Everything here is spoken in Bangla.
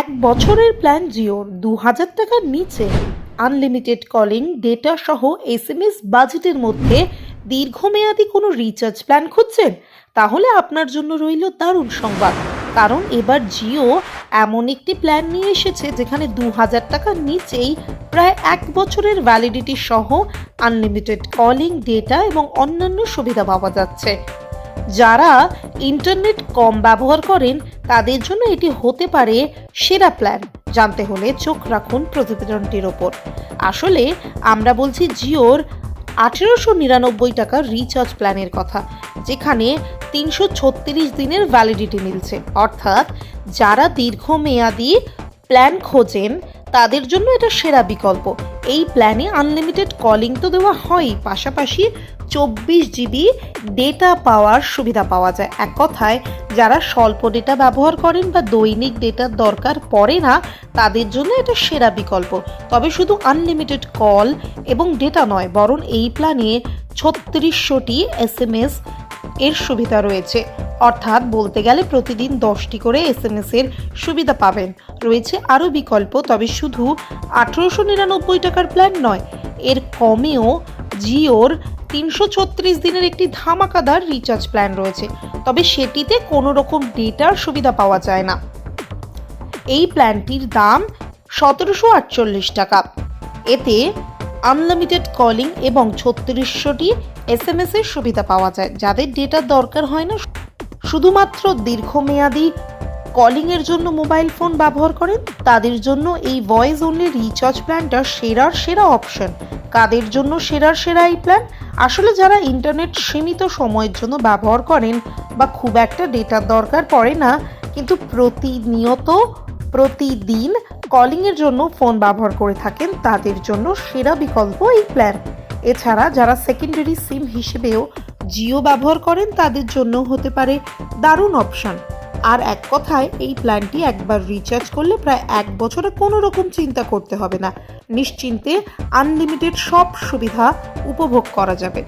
এক বছরের প্ল্যান জিওর দু হাজার টাকার নিচে। আনলিমিটেড কলিং, ডেটা সহ এসএমএস বাজেটের মধ্যে দীর্ঘমেয়াদী কোনো রিচার্জ প্ল্যান খুঁজছেন? তাহলে আপনার জন্য রইল দারুণ সংবাদ। কারণ এবার জিও এমন একটি প্ল্যান নিয়ে এসেছে যেখানে দু হাজার টাকার নিচেই প্রায় এক বছরের ভ্যালিডিটি সহ আনলিমিটেড কলিং ডেটা এবং অন্যান্য সুবিধা পাওয়া যাচ্ছে। যারা ইন্টারনেট কম ব্যবহার করেন, তাদের জন্য এটি হতে পারে সেরা প্ল্যান জানতে হলে চোখ রাখুন প্রতিবেদনটির ওপর। আসলে আমরা বলছি জিওর আঠেরোশো নিরানব্বই টাকার রিচার্জ প্ল্যানের কথা, যেখানে তিনশো ছত্রিশ দিনের ভ্যালিডিটি মিলছে। অর্থাৎ যারা দীর্ঘমেয়াদী প্ল্যান খোঁজেন, তাদের জন্য এটা সেরা বিকল্প। এই প্ল্যানে আনলিমিটেড কলিং তো দেওয়া হয়ই। পাশাপাশি চব্বিশ জিবি ডেটা পাওয়ার সুবিধা পাওয়া যায়। এক কথায়, যারা স্বল্প ডেটা ব্যবহার করেন বা দৈনিক ডেটার দরকার পড়ে না, তাদের জন্য এটা সেরা বিকল্প। তবে শুধু আনলিমিটেড কল এবং ডেটা নয়, বরং এই প্ল্যানে ছত্রিশশোটি এস এম এস এর সুবিধা রয়েছে। অর্থাৎ বলতে গেলে প্রতিদিন দশটি করে এস এম এর সুবিধা পাবেন। রয়েছে আরও বিকল্প, তবে শুধু আঠেরোশো নিরানব্বই টাকার প্ল্যান নয়, এর কমেও জিওর তিনশো ছত্রিশ দিনের একটি ধামাকাদার রিচার্জ প্ল্যান রয়েছে। তবে সেটিতে কোনো রকম ডেটার সুবিধা পাওয়া যায় না। এই প্ল্যানটির দাম সতেরোশো আটচল্লিশ টাকা। এতে আনলিমিটেড কলিং এবং ছত্রিশশোটি এস এম এর সুবিধা পাওয়া যায়। যাদের ডেটার দরকার হয় না শুধুমাত্র দীর্ঘমেয়াদী কলিংয়ের জন্য মোবাইল ফোন ব্যবহার করেন? তাদের জন্য এই ভয়েস অনলি রিচার্জ প্ল্যানটা সেরার সেরা অপশন কাদের জন্য সেরার সেরা এই প্ল্যান আসলে যারা ইন্টারনেট সীমিত সময়ের জন্য ব্যবহার করেন বা খুব একটা ডেটার দরকার পড়ে না, কিন্তু প্রতিনিয়ত, প্রতিদিন কলিংয়ের জন্য ফোন ব্যবহার করে থাকেন, তাদের জন্য সেরা বিকল্প এই প্ল্যান এছাড়া যারা সেকেন্ডারি সিম হিসেবেও জিও ব্যবহার করেন, তাদের জন্য হতে পারে দারুণ অপশান। আর এক কথায়, এই প্ল্যানটি একবার রিচার্জ করলে প্রায় এক বছরে কোনো রকম চিন্তা করতে হবে না। নিশ্চিন্তে আনলিমিটেড সব সুবিধা উপভোগ করা যাবে।